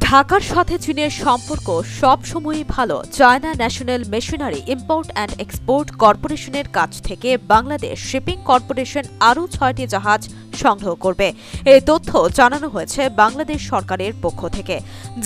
ঢাকার সাথে চীনের সম্পর্ক সবসময়ই ভালো। China National Machinery Import and Export কর্পোরেশনের কাছ থেকে বাংলাদেশ শিপিং কর্পোরেশন আরও ছয়টি জাহাজ সংগ্রহ করবে। এই তথ্য জানানো হয়েছে বাংলাদেশ সরকারের পক্ষ থেকে।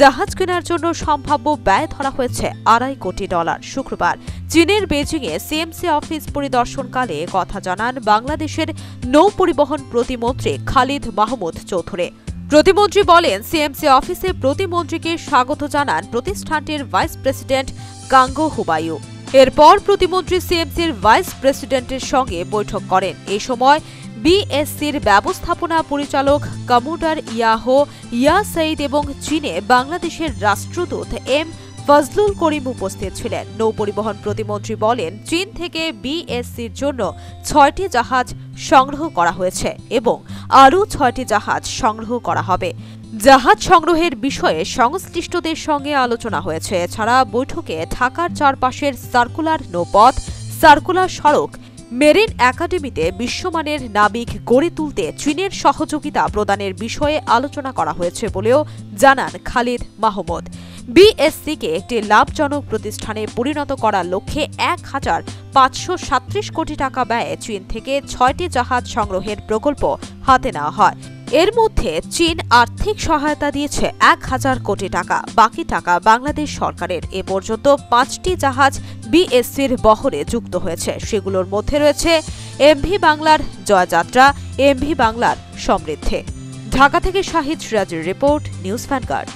জাহাজ কেনার জন্য সম্ভাব্য ব্যয় ধরা হয়েছে আড়াই কোটি ডলার। শুক্রবার চীনের বেজিংয়ে সিএমসি অফিস পরিদর্শনকালে কথা জানান বাংলাদেশের নৌ পরিবহন প্রতিমন্ত্রী খালিদ মাহমুদ চৌধুরী। প্রতিমন্ত্রী বলেন, সিএমসি অফিসে প্রতিমন্ত্রীকে স্বাগত জানান প্রতিষ্ঠানটির ভাইস প্রেসিডেন্ট কাঙ্গো হুবায়ু। এরপর প্রতিমন্ত্রী সিএমসির ভাইস প্রেসিডেন্টের সঙ্গে বৈঠক করেন। এ সময় বিএসসির ব্যবস্থাপনা পরিচালক কমোডার ইয়াহো, ইয়া সঈদ এবং চীনে বাংলাদেশের রাষ্ট্রদূত এম ফজলুল করিম উপস্থিত ছিলেন। নৌপরিবহন প্রতিমন্ত্রী বলেন, চীন থেকে বিএসসির জন্য ছয়টি জাহাজ সংগ্রহ করা হয়েছে এবং আরও ছয়টি জাহাজ সংগ্রহ করা হবে। জাহাজ সংগ্রহের বিষয়ে সংশ্লিষ্টদের সঙ্গে আলোচনা হয়েছে। এছাড়া বৈঠকে ঢাকার চারপাশের সার্কুলার নৌপথ, সার্কুলার সড়ক, মেরিন একাডেমিতে বিশ্বমানের নাবিক গড়ে তুলতে চীনের সহযোগিতা প্রদানের বিষয়ে আলোচনা করা হয়েছে বলেও জানান খালিদ মাহমুদ। বিএসসিকে একটি লাভজনক প্রতিষ্ঠানে পরিণত করার লক্ষ্যে এক হাজার পাঁচশো কোটি টাকা ব্যয়ে চীন থেকে ছয়টি জাহাজ সংগ্রহের প্রকল্প হাতে নেওয়া হয়। এর মধ্যে চীন আর্থিক সহায়তা দিয়েছে এক হাজার কোটি টাকা। বাকি টাকা বাংলাদেশ সরকারের। এ পর্যন্ত পাঁচটি জাহাজ বিএসসির বহরে যুক্ত হয়েছে। সেগুলোর মধ্যে রয়েছে এমভি বাংলার জয়যাত্রা এমভি বাংলার সমৃদ্ধে। ঢাকা থেকে শাহিদ সিরাজের রিপোর্ট, নিউজ ভ্যানগার্ড